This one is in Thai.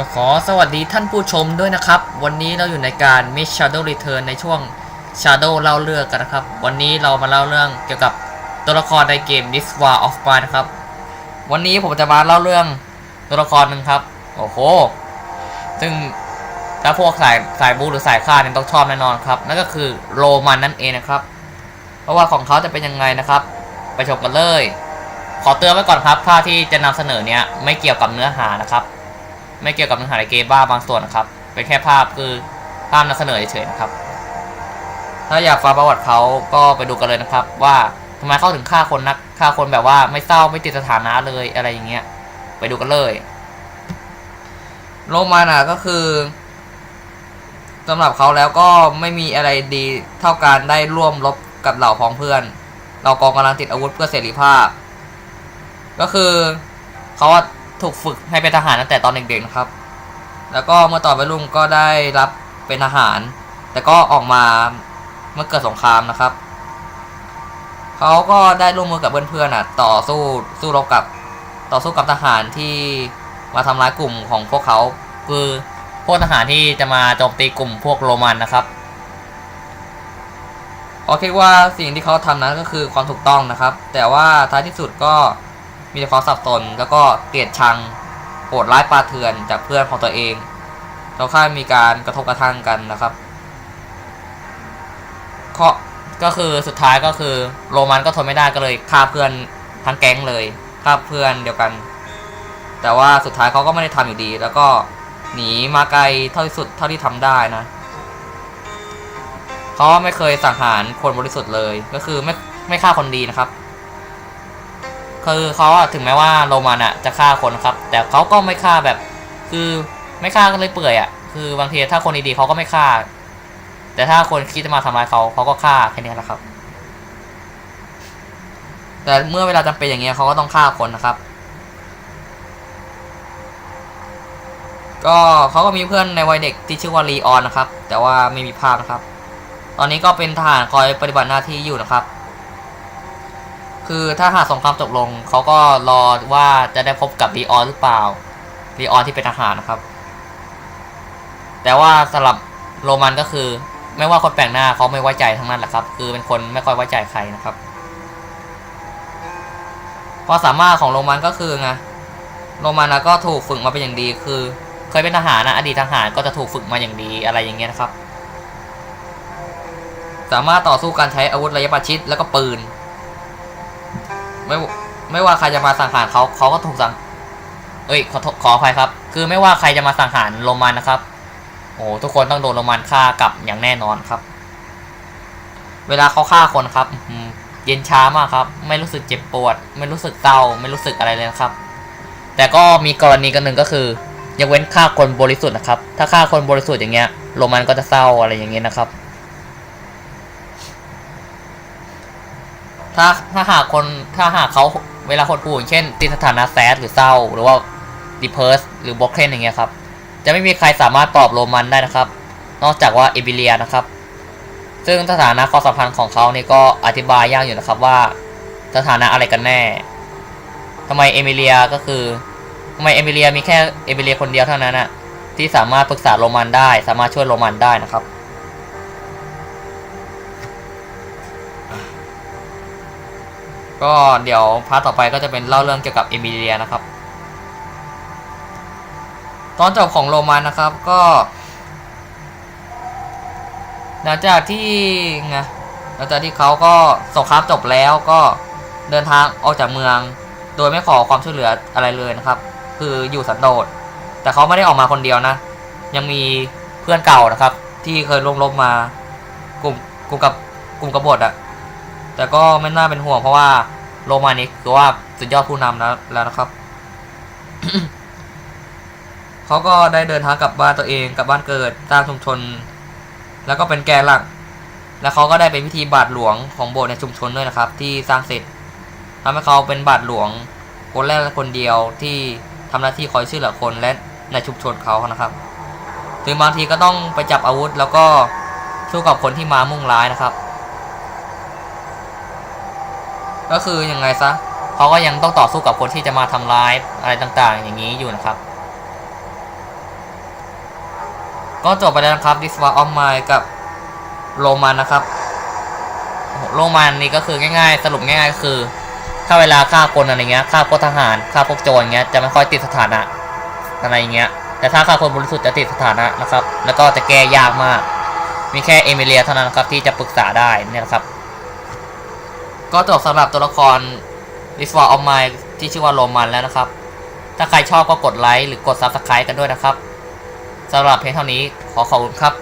ก็ขอสวัสดีท่านผู้ชมด้วยนะครับ วันนี้เราอยู่ในการ Miss Shadow Return ในช่วง Shadow เล่าเรื่องกันนะครับ วันนี้เรามาเล่าเรื่องเกี่ยวกับตัวละครในเกม This War of Mine นะครับ วันนี้ผมจะมาเล่าเรื่องตัวละครหนึ่งครับ โอ้โห ซึ่งถ้าพวกสายสายบูหรือสายฆ่าเนี่ยต้องชอบแน่นอนครับ นั่นก็คือโรมันนั่นเองนะครับ เพราะว่าของเขาจะเป็นยังไงนะครับ ไปชมกันเลย ขอเตือนไว้ก่อนครับภาพที่จะนำเสนอเนี่ยไม่เกี่ยวกับเนื้อหานะครับ ไม่เกี่ยวกับเนื้อหาในเกมบ้าบางส่วนนะครับ เป็นแค่ภาพคือภาพนำเสนอเฉยๆนะครับ ถ้าอยากฟังประวัติเขาก็ไปดูกันเลยนะครับ ว่าทำไมเขาถึงฆ่าคนนักฆ่าคนแบบว่าไม่เศร้าไม่ติดสถานะเลยอะไรอย่างเงี้ย ไปดูกันเลยโรมาน่ะก็คือสำหรับเขาแล้วก็ไม่มีอะไรดีเท่าการได้ร่วมรบกับเหล่าพ้องเพื่อน เรากองกำลังติดอาวุธเพื่อเสรีภาพ ก็คือเขา ถูกฝึกให้เป็นทหารตั้งแต่ตอนเด็กๆนะครับ แล้วก็เมื่อต่อไปรุ่งก็ได้รับเป็นทหาร แต่ก็ออกมาเมื่อเกิดสงครามนะครับ เขาก็ได้ร่วมมือกับเพื่อนๆอะต่อสู้สู้รบกับต่อสู้กับทหารที่มาทำร้ายกลุ่มของพวกเขาคือพวกทหารที่จะมาโจมตีกลุ่มพวกโรมันนะครับเขาคิดว่าสิ่งที่เขาทำนั้นก็คือความถูกต้องนะครับ แต่ว่าท้ายที่สุดก็ มีแต่ความสับสนแล้วก็เกลียดชังโหดร้ายปาเถื่อนจากเพื่อนของตัวเองเราค่ายมีการกระทบกระทั่งกันนะครับก็ก็คือสุดท้ายก็คือโรมันก็ทนไม่ได้ก็เลยฆ่าเพื่อนทั้งแก๊งเลยฆ่าเพื่อนเดียวกัน แต่ว่าสุดท้ายเขาก็ไม่ได้ทำอยู่ดี แล้วก็หนีมาไกลเท่าที่สุดเท่าที่ทำได้นะเขาไม่เคยสังหารคนบริสุทธิ์เลย ก็คือไม่ไม่ฆ่าคนดีนะครับ คือเขาอะถึงแม้ว่าโรมันอะจะฆ่าคนครับ แต่เขาก็ไม่ฆ่าแบบ คือไม่ฆ่ากันเลยเปื่อยอะคือบางทีถ้าคนดีๆเขาก็ไม่ฆ่า แต่ถ้าคนคิดจะมาทำร้ายเขาเขาก็ฆ่าแค่นี้แหละครับ แต่เมื่อเวลาจำเป็นอย่างเงี้ยเขาก็ต้องฆ่าคนนะครับ ก็เขาก็มีเพื่อนในวัยเด็กที่ชื่อว่าลีออนนะครับ แต่ว่าไม่มีภาพนะครับ ตอนนี้ก็เป็นทหารคอยปฏิบัติหน้าที่อยู่นะครับ คือถ้าหากสงครามจบลงเขาก็รอว่าจะได้พบกับลีออนหรือเปล่าลีออนที่เป็นทหารนะครับ แต่ว่าสำหรับโรมันก็คือ ไม่ว่าคนแปลกหน้าเขาไม่ไว้ใจทั้งนั้นแหละครับ คือเป็นคนไม่ค่อยไว้ใจใครนะครับความสามารถของโรมันก็คือไงโรมันนะก็ถูกฝึกมาเป็นอย่างดี คือ เคยเป็นทหารนะอดีตทหารก็จะถูกฝึกมาอย่างดีอะไรอย่างเงี้ยนะครับ สามารถต่อสู้การใช้อาวุธระยะประชิดแล้วก็ปืน ไม่ไม่ว่าใครจะมาสังหารเขาเขาก็ถูกสัง เอ้ยขอขออภัยครับ คือไม่ว่าใครจะมาสังหารโรมันนะครับ โอ้ทุกคนต้องโดนโรมันฆ่ากลับอย่างแน่นอนครับ เวลาเขาฆ่าคนครับเย็นช้ามากครับ ไม่รู้สึกเจ็บปวด ไม่รู้สึกเศร้าไม่รู้สึกอะไรเลยนะครับ แต่ก็มีกรณีกันหนึ่งก็คือยกเว้นฆ่าคนบริสุทธิ์นะครับ ถ้าฆ่าคนบริสุทธิ์อย่างเงี้ยโรมันก็จะเศร้าอะไรอย่างเงี้ยนะครับ ถ้าถ้าหากคนถ้าหากเขาเวลาคนพูดอย่างเช่น ติดสถานะแซดหรือเศร้า หรือว่าดิเพ r ร์สหรือบล็อกเ e นอย่างเงี้ยครับ จะไม่มีใครสามารถตอบโรมันได้นะครับ นอกจากว่าเอบิเลียนะครับ ซึ่งสถานะความสัมพันธ์ของเขานี่ก็อธิบายยากอยู่นะครับว่า สถานะอะไรกันแน่ทำไมเอมิเลียก็คือทำไมเอมิเลียมีแค่เอมิเลียคนเดียวเท่านั้นอะที่สามารถปรึกษาโรมันได้ สามารถช่วยโรมันได้นะครับ ก็เดี๋ยวพาร์ทต่อไปก็จะเป็นเล่าเรื่องเกี่ยวกับเอมิเลียนะครับ ตอนจบของโรมันนะครับก็หลังจากที่ไงหลังจากที่เขาก็สงครามจบแล้วก็เดินทางออกจากเมือง โดยไม่ขอความช่วยเหลืออะไรเลยนะครับ คืออยู่สันโดษแต่เขาไม่ได้ออกมาคนเดียวนะ ยังมีเพื่อนเก่านะครับ ที่เคยลงรบมากลุ่มกลุ่มกับกลุ่มกบฏอะแต่ก็ไม่น่าเป็นห่วงเพราะว่า โรมานี่คือว่าสุดยอดผู้นำแล้วแล้วนะครับ เขาก็ได้เดินทางกลับบ้านตัวเองกลับบ้านเกิดสร้างชุมชน แล้วก็เป็นแกนหลัก แล้วเขาก็ได้เป็นพิธีบาทหลวงของโบสถ์ในชุมชนด้วยนะครับ ที่สร้างเสร็จทำให้เขาเป็นบาทหลวงคนแรกและคนเดียวที่ทำหน้าที่คอยช่วยเหลือคนและในชุมชนเขานะครับถึงบางทีก็ต้องไปจับอาวุธแล้วก็สู้กับคนที่มามุ่งร้ายนะครับ ก็คือยังไงซะเขาก็ยังต้องต่อสู้กับคนที่จะมาทำร้ายอะไรต่างๆ อย่างนี้อยู่นะครับ ก็จบไปแล้วนะครับ This War of Mine กับโรมันนะครับ โรมันนี่ก็คือง่ายๆ สรุปง่ายๆก็คือ ถ้าเวลาฆ่าคนอะไรเงี้ยฆ่าพวกทหารฆ่าพวกโจรเงี้ยจะไม่ค่อยติดสถานะอะไรเงี้ยแต่ถ้าฆ่าคนบริสุทธิ์จะติดสถานะนะครับ แล้วก็จะแก้ยากมาก มีแค่เอมิเลียเท่านั้นครับที่จะปรึกษาได้นี่นะครับ ก็จบสำหรับตัวละคร This War of Mine ที่ชื่อว่าโรมันแล้วนะครับ ถ้าใครชอบก็กดไลค์หรือกด Subscribe กันด้วยนะครับสำหรับเพลงเท่านี้ขอขอบคุณครับ